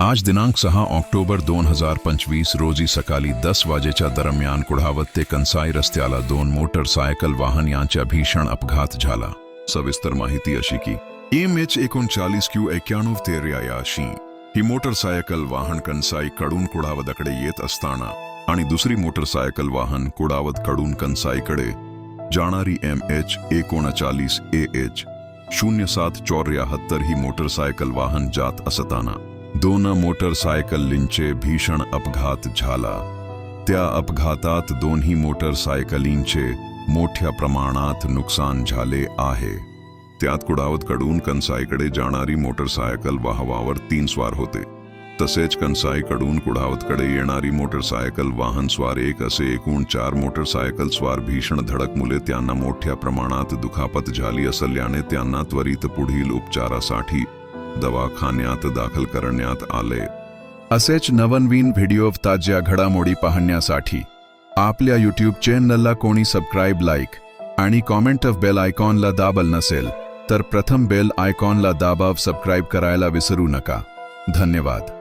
आज दिनांक सहा ऑक्टोबर दोन हजार पंचवीस रोजी सकाळी दस वाजेच्या दरम्यान कुढावत ते कंसाई रस्त्याला दोन मोटरसायकल वाहन यांच्या भीषण अपघात झाला. सविस्तर माहिती अशी की एम एच एकोणचाळीस क्यू एक्क्याण्णव तेरा याशी ही मोटरसायकल वाहन कंसाई कडून कुढावदाकडे येत असताना आणि दुसरी मोटरसायकल वाहन कुडावत कडून कंसाईकडे जाणारी एम एच एकोणचाळीस ए एच शून्य सात चौऱ्याहत्तर ही मोटरसायकल वाहन जात असताना दोन मोटरसायकलींचे भीषण अपघात झाला. त्या अपघातात दोन्ही मोटरसायकलींचे मोठ्या प्रमाणात नुकसान झाले आहे. त्यात कुडावतकडून कंसाईकडे जाणारी मोटरसायकल वाहवावर तीन स्वार होते. तसेच कंसाईकडून कुडावतकडे येणारी मोटरसायकल वाहन स्वार एक असे एकूण चार मोटरसायकल स्वार भीषण धडकमुळे त्यांना मोठ्या प्रमाणात दुखापत झाली असल्याने त्यांना त्वरित पुढील उपचारासाठी दवाखान्यात दाखल करण्यात आले. असेच नवनवीन व्हिडिओ ताज्या घडामोडी पाहण्यासाठी आपल्या यूट्यूब चॅनलला कोणी सबस्क्राईब लाईक आणि कॉमेंट ऑफ बेल आयकॉनला दाबल नसेल तर प्रथम बेल आयकॉनला दाबाव सबस्क्राईब करायला विसरू नका. धन्यवाद.